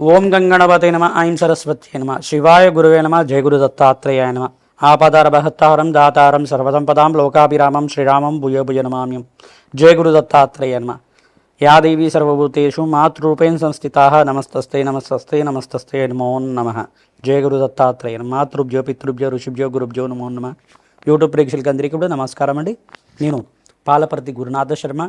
ఓం గంగణపతే నమ ఐం సరస్వత్యే నమ శివాయ గురువే నమ జయ గురు దత్తాత్రేయాయ నమ. ఆపదార బహత్తారం దాతారం సర్వసంపదాం లోకాభిరామం శ్రీరామం భూయ భుజ నమామ్యం. జయ గురు దత్తాత్రేయ నమ. యా దేవీ సర్వభూతేషు మాతృరూపేణ సంస్థితా నమస్తస్తే నమస్తస్తే నమస్తస్తే నమో నమ. జయ గురు దత్తాత్రేయ మాతృభ్యో పితృభ్యో ఋషిభ్యో గురుభ్యో నమో నమ. యూట్యూబ్ ప్రేక్షకులకి అందరికీ కూడా నమస్కారం అండి. నేను పాలపర్తి గురునాథ శర్మ.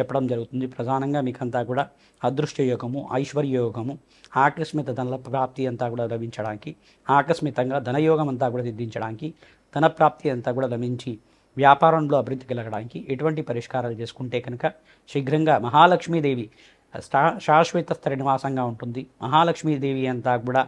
చెప్పడం జరుగుతుంది. ప్రధానంగా మీకంతా కూడా అదృష్ట యోగము ఐశ్వర్య యోగము ఆకస్మిక ధన ప్రాప్తి అంతా కూడా లభించడానికి ఆకస్మితంగా ధనయోగం అంతా కూడా సిద్ధించడానికి ధన ప్రాప్తి అంతా కూడా లభించి వ్యాపారంలో అభివృద్ధి కలగడానికి ఎటువంటి పరిష్కారాలు చేసుకుంటే కనుక శీఘ్రంగా మహాలక్ష్మీదేవి శా శాశ్వత స్థిర నివాసంగా ఉంటుంది. మహాలక్ష్మీదేవి అంతా కూడా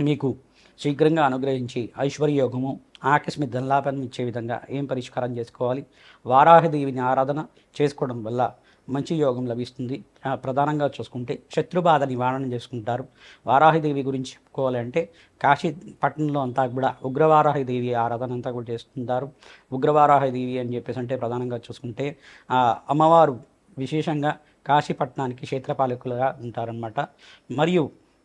మీకు శీఘ్రంగా అనుగ్రహించి ఐశ్వర్యయోగము ఆకస్మిక ధనలాభాన్ని ఇచ్చే విధంగా ఏం పరిష్కారం చేసుకోవాలి? వారాహదేవిని ఆరాధన చేసుకోవడం వల్ల మంచి యోగం లభిస్తుంది. ప్రధానంగా చూసుకుంటే శత్రుబాధ నివారణ చేసుకుంటారు. వారాహిదేవి గురించి చెప్పుకోవాలంటే కాశీ పట్టణంలో అంతా కూడా ఉగ్రవారాహిదేవి ఆరాధన అంతా కూడా చేస్తుంటారు. ఉగ్రవారాహిదేవి అని చెప్పేసి అంటే ప్రధానంగా చూసుకుంటే అమ్మవారు విశేషంగా కాశీపట్నానికి క్షేత్రపాలకులుగా ఉంటారనమాట మరియు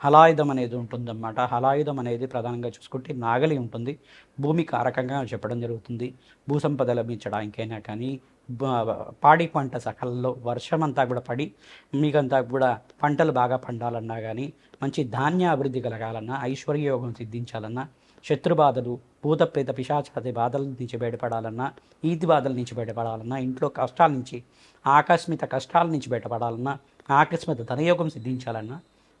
హలాయుధం అనేది ఉంటుందన్నమాట. హలాయుధం అనేది ప్రధానంగా చూసుకుంటే నాగలి ఉంటుంది. భూమి కారకంగా చెప్పడం జరుగుతుంది. భూసంపద లభించడానికైనా కానీ పాడి పంట సకలలో వర్షం అంతా కూడా పడి మీకంతా కూడా పంటలు బాగా పండాలన్నా కానీ మంచి ధాన్య అభివృద్ధి కలగాలన్నా ఐశ్వర్యయోగం సిద్ధించాలన్నా శత్రుబాధలు భూత ప్రేత పిశాచాది బాధల నుంచి బయటపడాలన్నా ఈతి బాధల నుంచి బయటపడాలన్నా ఇంట్లో కష్టాల నుంచి ఆకస్మిక కష్టాల నుంచి బయటపడాలన్నా ఆకస్మిక ధనయోగం సిద్ధించాలన్నా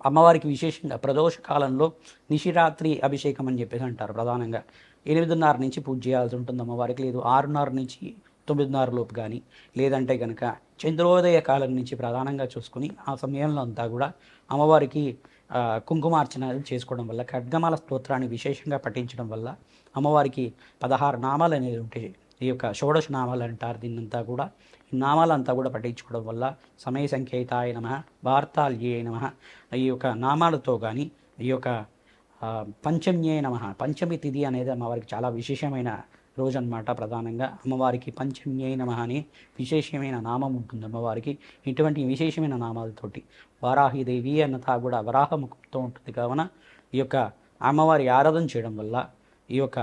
అమ్మవారికి విశేషంగా ప్రదోష కాలంలో నిశిరాత్రి అభిషేకం అని చెప్పేసి అంటారు ప్రధానంగా. ఎనిమిదిన్నర నుంచి పూజ చేయాల్సి ఉంటుంది అమ్మవారికి లేదు ఆరున్నర నుంచి తొమ్మిదిన్నర లోపు కానీ లేదంటే కనుక చంద్రోదయ కాలం నుంచి ప్రధానంగా చూసుకుని ఆ సమయంలో అంతా కూడా అమ్మవారికి ఆ, కుంకుమార్చన చేసుకోవడం వల్ల ఖడ్గమాల స్తోత్రాన్ని విశేషంగా పఠించడం వల్ల అమ్మవారికి పదహారు నామాలు అనేవి ఉంటాయి ఈ యొక్క షోడశ నామాలు అంటారు. దీన్నంతా కూడా ఈ నామాలంతా కూడా పఠించుకోవడం వల్ల సమయ సంకేతాయ నమ వార్తాల్యే నమ ఈ యొక్క నామాలతో కానీ ఈ యొక్క పంచమ్యే నమ పంచమి తిథి అనేది అమ్మవారికి చాలా విశేషమైన రోజు అన్నమాట ప్రధానంగా. అమ్మవారికి పంచమ్యే నమ అని విశేషమైన నామం ఉంటుంది అమ్మవారికి. ఇటువంటి విశేషమైన నామాలతోటి వారాహిదేవి అన్నతా కూడా వరాహముఖంతో ఉంటుంది. కావున ఈ యొక్క అమ్మవారి ఆరాధన చేయడం వల్ల ఈ యొక్క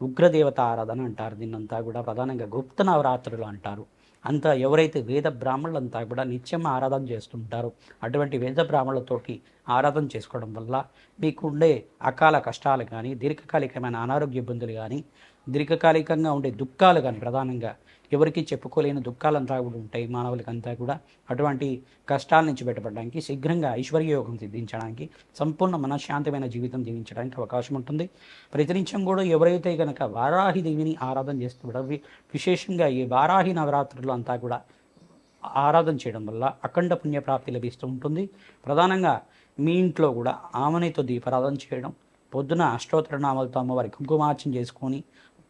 ఉగ్రదేవత ఆరాధన అంటారు. దీన్నంతా కూడా ప్రధానంగా గుప్త నవరాత్రులు అంటారు. అంతా ఎవరైతే వేద బ్రాహ్మణులంతా కూడా నిత్యం ఆరాధన చేస్తుంటారో అటువంటి వేద బ్రాహ్మణులతోటి ఆరాధన చేసుకోవడం వల్ల మీకు ఉండే అకాల కష్టాలు కానీ దీర్ఘకాలికమైన అనారోగ్య ఇబ్బందులు కానీ దీర్ఘకాలికంగా ఉండే దుఃఖాలు కానీ ప్రధానంగా ఎవరికి చెప్పుకోలేని దుఃఖాలంతా కూడా ఉంటాయి మానవులకంతా కూడా. అటువంటి కష్టాల నుంచి బయటపడడానికి శీఘ్రంగా ఐశ్వర్యయోగం సిద్ధించడానికి సంపూర్ణ మనశ్శాంతమైన జీవితం జీవించడానికి అవకాశం ఉంటుంది. ప్రతినిత్యం కూడా ఎవరైతే కనుక వారాహి దేవిని ఆరాధన చేస్తున్నారో విశేషంగా ఈ వారాహి నవరాత్రులు అంతా కూడా ఆరాధన చేయడం వల్ల అఖండ పుణ్యప్రాప్తి లభిస్తూ ఉంటుంది. ప్రధానంగా మీ ఇంట్లో కూడా ఆమెనితో దీపారాధన చేయడం పొద్దున అష్టోత్తర నామాలతో అమ్మవారి కుంకుమార్చన చేసుకొని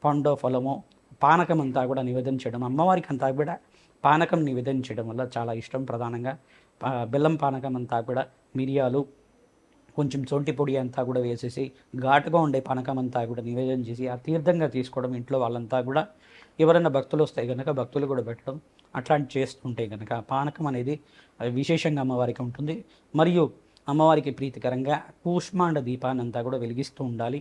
పండో ఫలమో పానకం అంతా కూడా నివేదన చేయడం అమ్మవారికి అంతా కూడా పానకం నివేదన చేయడం వల్ల చాలా ఇష్టం ప్రధానంగా. బెల్లం పానకం అంతా కూడా మిరియాలు కొంచెం సొంటి పొడి అంతా కూడా వేసేసి ఘాటుగా ఉండే పానకం అంతా కూడా నివేదన చేసి ఆ తీర్థంగా తీసుకోవడం ఇంట్లో వాళ్ళంతా కూడా ఎవరైనా భక్తులు వస్తే కనుక భక్తులు కూడా పెట్టడం అట్లాంటి చేస్తుంటే కనుక పానకం అనేది విశేషంగా అమ్మవారికి ఉంటుంది. మరియు అమ్మవారికి ప్రీతికరంగా కూష్మాండ దీపాన్ని అంతా కూడా వెలిగిస్తూ ఉండాలి.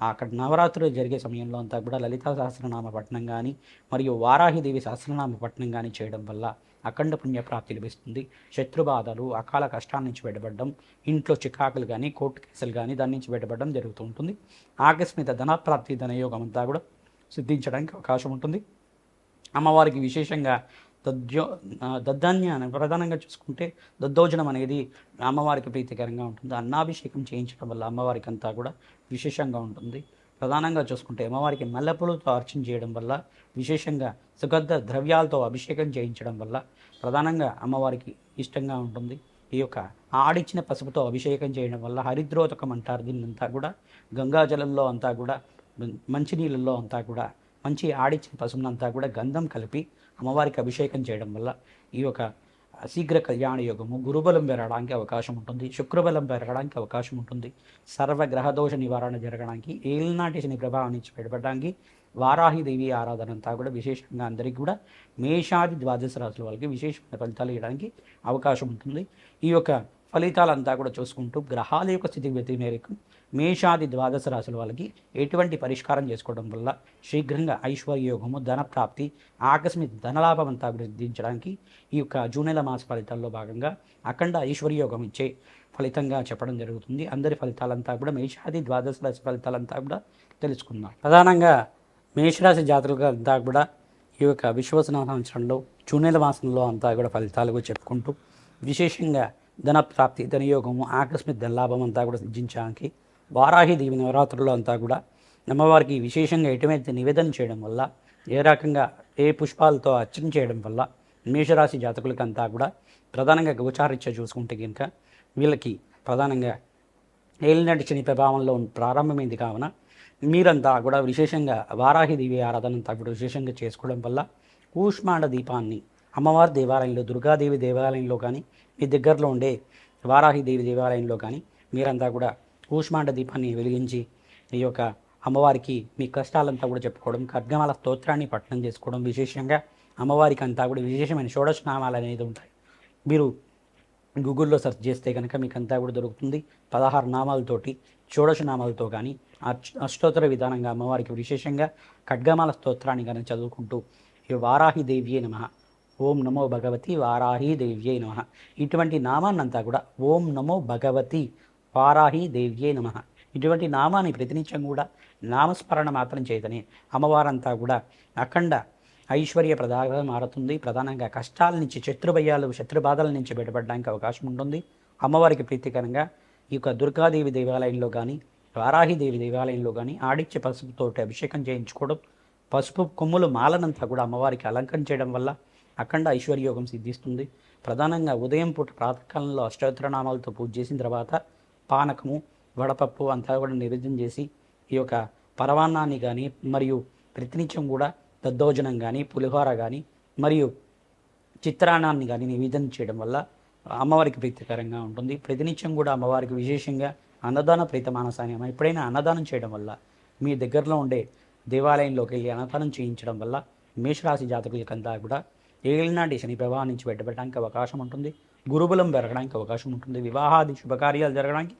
అక్కడ నవరాత్రులు జరిగే సమయంలో అంతా కూడా లలితా సహస్రనామ పఠనం కానీ మరియు వారాహిదేవి సహస్రనామ పఠనం కానీ చేయడం వల్ల అఖండ పుణ్యప్రాప్తి లభిస్తుంది. శత్రుబాధలు అకాల కష్టాల నుంచి బయటపడడం ఇంట్లో చికాకులు కానీ కోర్టు కేసులు కానీ దాని నుంచి బయటపడడం జరుగుతూ ఉంటుంది. ఆకస్మిక ధనప్రాప్తి ధనయోగం అంతా కూడా సిద్ధించడానికి అవకాశం ఉంటుంది. అమ్మవారికి విశేషంగా దద్యో దద్ధాన్యాన్ని ప్రధానంగా చూసుకుంటే దద్దోజనం అనేది అమ్మవారికి ప్రీతికరంగా ఉంటుంది. అన్నాభిషేకం చేయించడం వల్ల అమ్మవారికి అంతా కూడా విశేషంగా ఉంటుంది. ప్రధానంగా చూసుకుంటే అమ్మవారికి మల్లెపూలతో అర్చన చేయడం వల్ల విశేషంగా సుగంధ ద్రవ్యాలతో అభిషేకం చేయించడం వల్ల ప్రధానంగా అమ్మవారికి ఇష్టంగా ఉంటుంది. ఈ యొక్క ఆడిచ్చిన పసుపుతో అభిషేకం చేయడం వల్ల హరిద్రోతకం అంటారు. దీన్నంతా కూడా గంగాజలంలో అంతా కూడా మంచినీళ్ళల్లో అంతా కూడా మంచి ఆడిచ్చిన పసుపునంతా కూడా గంధం కలిపి అమ్మవారికి అభిషేకం చేయడం వల్ల ఈ యొక్క శీఘ్ర కళ్యాణ యోగము గురుబలం పెరగడానికి అవకాశం ఉంటుంది శుక్రబలం పెరగడానికి అవకాశం ఉంటుంది సర్వ గ్రహదోష నివారణ జరగడానికి ఏలినాటి శని ప్రభావం నుంచి బయటపడడానికి వారాహిదేవి ఆరాధన అంతా కూడా విశేషంగా అందరికీ కూడా మేషాది ద్వాదశ రాశుల వాళ్ళకి విశేషమైన ఫలితాలు ఇవ్వడానికి అవకాశం ఉంటుంది. ఈ యొక్క ఫలితాలంతా కూడా చూసుకుంటూ గ్రహాల యొక్క స్థితిగతి మేరకు మేషాది ద్వాదశ రాశుల వాళ్ళకి ఎటువంటి పరిష్కారం చేసుకోవడం వల్ల శీఘ్రంగా ఐశ్వర్యోగము ధన ప్రాప్తి ఆకస్మిక ధనలాభం అంతా వృద్ధించడానికి ఈ యొక్క జూన్ నెల మాస ఫలితాల్లో భాగంగా అఖండ ఐశ్వర్యోగం ఇచ్చే ఫలితంగా చెప్పడం జరుగుతుంది. అందరి ఫలితాలంతా కూడా మేషాది ద్వాదశ రాశి ఫలితాలంతా కూడా తెలుసుకుందాం. ప్రధానంగా మేషరాశి జాతకులుగా అంతా కూడా ఈ యొక్క విశ్వసన సంవత్సరంలో జూన్ నెల మాసంలో అంతా కూడా ఫలితాలు కూడా చెప్పుకుంటూ విశేషంగా ధన ప్రాప్తి ధనయోగము ఆకస్మిక ధనలాభం అంతా కూడా సిద్ధించడానికి వారాహి దేవి నవరాత్రుల్లో అంతా కూడా అమ్మవారికి విశేషంగా ఎటువంటి నివేదన చేయడం వల్ల ఏ రకంగా ఏ పుష్పాలతో అర్చన చేయడం వల్ల మేషరాశి జాతకులకంతా కూడా ప్రధానంగా గోచారిత్య చూసుకుంటే కనుక వీళ్ళకి ప్రధానంగా ఏలినటి శని ప్రభావంలో ప్రారంభమైంది కావున మీరంతా కూడా విశేషంగా వారాహిదేవి ఆరాధన అంతా కూడా విశేషంగా చేసుకోవడం వల్ల కూష్మాండ దీపాన్ని అమ్మవారి దేవాలయంలో దుర్గాదేవి దేవాలయంలో కానీ మీ దగ్గరలో ఉండే వారాహిదేవి దేవాలయంలో కానీ మీరంతా కూడా ఊష్మాండ దీపాన్ని వెలిగించి ఈ యొక్క అమ్మవారికి మీ కష్టాలంతా కూడా చెప్పుకోవడం ఖడ్గమాల స్తోత్రాన్ని పఠనం చేసుకోవడం విశేషంగా అమ్మవారికి అంతా కూడా విశేషమైన షోడశనామాలు అనేది ఉంటాయి. మీరు గూగుల్లో సెర్చ్ చేస్తే కనుక మీకు అంతా కూడా దొరుకుతుంది. పదహారు నామాలతోటి షోడశనామాలతో కానీ అష్టోత్తర విధానంగా అమ్మవారికి విశేషంగా ఖడ్గమాల స్తోత్రాన్ని కానీ చదువుకుంటూ ఈ వారాహి దేవియే నమ. ఓం నమో భగవతి వారాహి దేవ్యే నమ. ఇటువంటి నామాన్నంతా కూడా ఓం నమో భగవతి వారాహి దేవ్యే నమ. ఇటువంటి నామాన్ని ప్రతినిత్యం కూడా నామస్మరణ మాత్రం చేతనే అమ్మవారంతా కూడా అఖండ ఐశ్వర్య ప్రదాగా మారుతుంది. ప్రధానంగా కష్టాల నుంచి శత్రుభయాలు శత్రుబాధల నుంచి బయటపడడానికి అవకాశం ఉంటుంది. అమ్మవారికి ప్రీతికరంగా ఈ యొక్క దుర్గాదేవి దేవాలయంలో కానీ వారాహిదేవి దేవాలయంలో కానీ ఆడిచ్చే పసుపుతోటి అభిషేకం చేయించుకోవడం పసుపు కొమ్ములు మాలనంతా కూడా అమ్మవారికి అలంకరించడం వల్ల అఖండ ఐశ్వర్యోగం సిద్ధిస్తుంది. ప్రధానంగా ఉదయం పూట ప్రాతకాలంలో అష్టోత్తరనామాలతో పూజ చేసిన తర్వాత పానకము వడపప్పు అంతా కూడా నివేదన చేసి ఈ యొక్క పరవాన్నాన్ని కానీ మరియు ప్రతినిత్యం కూడా దద్దోజనం కానీ పులిహోర కానీ మరియు చిత్రాన్నాన్ని కానీ నివేదన చేయడం వల్ల అమ్మవారికి ప్రీతికరంగా ఉంటుంది. ప్రతినిత్యం కూడా అమ్మవారికి విశేషంగా అన్నదాన ప్రీత మానసాన్ని ఎప్పుడైనా అన్నదానం చేయడం వల్ల మీ దగ్గరలో ఉండే దేవాలయంలోకి వెళ్ళి అన్నదానం చేయించడం వల్ల మేషరాశి జాతకులకంతా కూడా ఏలినాటి శని ప్రభావం నుంచి బయటపడడానికి అవకాశం ఉంటుంది. గురుబలం పెరగడానికి అవకాశం ఉంటుంది. వివాహాది శుభకార్యాలు జరగడానికి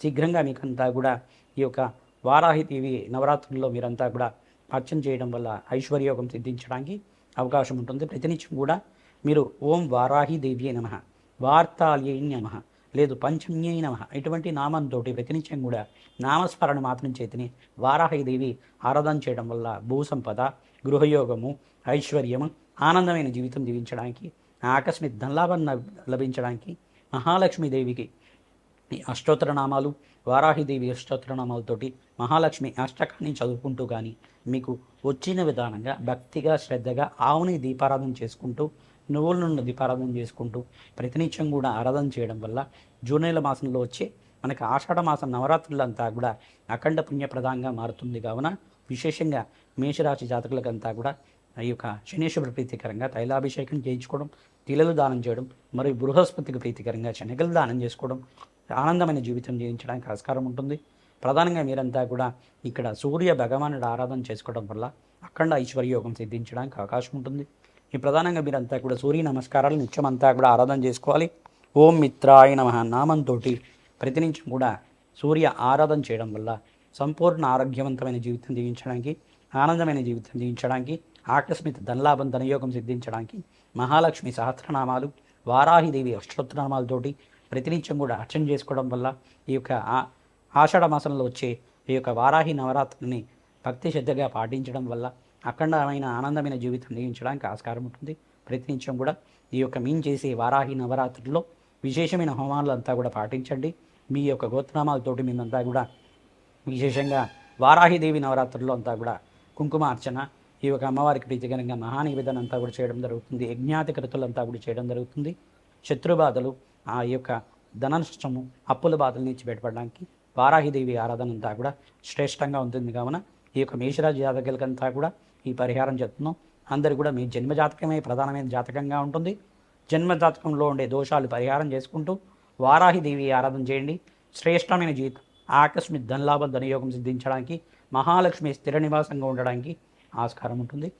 శీఘ్రంగా మీకంతా కూడా ఈ యొక్క వారాహి దేవి నవరాత్రుల్లో మీరంతా కూడా అర్చన చేయడం వల్ల ఐశ్వర్యోగం సిద్ధించడానికి అవకాశం ఉంటుంది. ప్రతినిత్యం కూడా మీరు ఓం వారాహి దేవ్యే నమ వార్తాల్యై నమ లేదు పంచమ్యై నమ ఇటువంటి నామంతో ప్రతినిత్యం కూడా నామస్మరణ మాత్రం చేతిని వారాహి దేవి ఆరాధన చేయడం వల్ల భూ సంపద గృహయోగము ఐశ్వర్యము ఆనందమైన జీవితం జీవించడానికి ఆకస్మిక ధనలాభం లభించడానికి మహాలక్ష్మీదేవికి అష్టోత్తరనామాలు వారాహిదేవి అష్టోత్తరనామాలతోటి మహాలక్ష్మి అష్టకాన్ని చదువుకుంటూ కానీ మీకు వచ్చిన విధానంగా భక్తిగా శ్రద్ధగా ఆవుని దీపారాధన చేసుకుంటూ నువ్వుల నుండి దీపారాధన చేసుకుంటూ ప్రతినిత్యం కూడా ఆరాధన చేయడం వల్ల జూన్ నెల మాసంలో వచ్చే మనకి ఆషాఢ మాసం నవరాత్రులంతా కూడా అఖండ పుణ్యప్రదంగా మారుతుంది. కావున విశేషంగా మేషరాశి జాతకులకంతా కూడా ఈ యొక్క శనీశ్వర ప్రీతికరంగా తైలాభిషేకం చేయించుకోవడం తిలలు దానం చేయడం మరియు బృహస్పతికి ప్రీతికరంగా శనగలు దానం చేసుకోవడం ఆనందమైన జీవితం జీవించడానికి ఆస్కారం ఉంటుంది. ప్రధానంగా మీరంతా కూడా ఇక్కడ సూర్య భగవానుడు ఆరాధన చేసుకోవడం వల్ల అఖండ ఐశ్వర్యోగం సిద్ధించడానికి అవకాశం ఉంటుంది. ఈ ప్రధానంగా మీరంతా కూడా సూర్య నమస్కారాలు నిత్యం అంతా కూడా ఆరాధన చేసుకోవాలి. ఓం మిత్రాయ నమ నామంతో ప్రతినిత్యం కూడా సూర్య ఆరాధన చేయడం వల్ల సంపూర్ణ ఆరోగ్యవంతమైన జీవితం జీవించడానికి ఆనందమైన జీవితం జీవించడానికి ఆకస్మిక ధనలాభం ధనయోగం సిద్ధించడానికి మహాలక్ష్మి సహస్రనామాలు వారాహిదేవి అష్టోత్తరనామాలతోటి ప్రతినిత్యం కూడా అర్చన చేసుకోవడం వల్ల ఈ యొక్క ఆ- ఆషాఢ మాసంలో వచ్చే ఈ యొక్క వారాహి నవరాత్రిని భక్తి శ్రద్ధగా పాటించడం వల్ల అఖండమైన ఆనందమైన జీవితం జీవించడానికి ఆస్కారం ఉంటుంది. ప్రతినిత్యం కూడా ఈ యొక్క మీన్ చేసే వారాహి నవరాత్రిలో విశేషమైన హోమాలు అంతా కూడా పాటించండి. మీ యొక్క గోత్రనామాలతోటి మేమంతా కూడా విశేషంగా వారాహిదేవి నవరాత్రుల్లో అంతా కూడా కుంకుమ అర్చన ఈ యొక్క అమ్మవారికి ప్రీతికరంగా మహానివేదన అంతా కూడా చేయడం జరుగుతుంది. యజ్ఞాతి కృతులంతా కూడా చేయడం జరుగుతుంది. శత్రుబాధలు ఆ యొక్క ధన నష్టము అప్పుల బాధల నుంచి బయటపడడానికి వారాహిదేవి ఆరాధన అంతా కూడా శ్రేష్టంగా ఉంటుంది. కావున ఈ యొక్క మేషరాజు జాతకులకంతా కూడా ఈ పరిహారం చెప్తున్నాం అందరు కూడా మీ జన్మ జాతకమే ప్రధానమైన జాతకంగా ఉంటుంది. జన్మ జాతకంలో ఉండే దోషాలు పరిహారం చేసుకుంటూ వారాహిదేవి ఆరాధన చేయండి. శ్రేష్టమైన జీవితం ఆకస్మిక ధనలాభం ధనయోగం సిద్ధించడానికి మహాలక్ష్మి స్థిర నివాసంగా ఉండడానికి ఆస్కారం ఉంటుంది.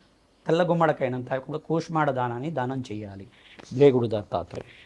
తెల్ల గుమ్మడికైనంత కూడా కూష్మాడ దానాన్ని దానం చేయాలి. దేవుడు దత్తాత్రేయ.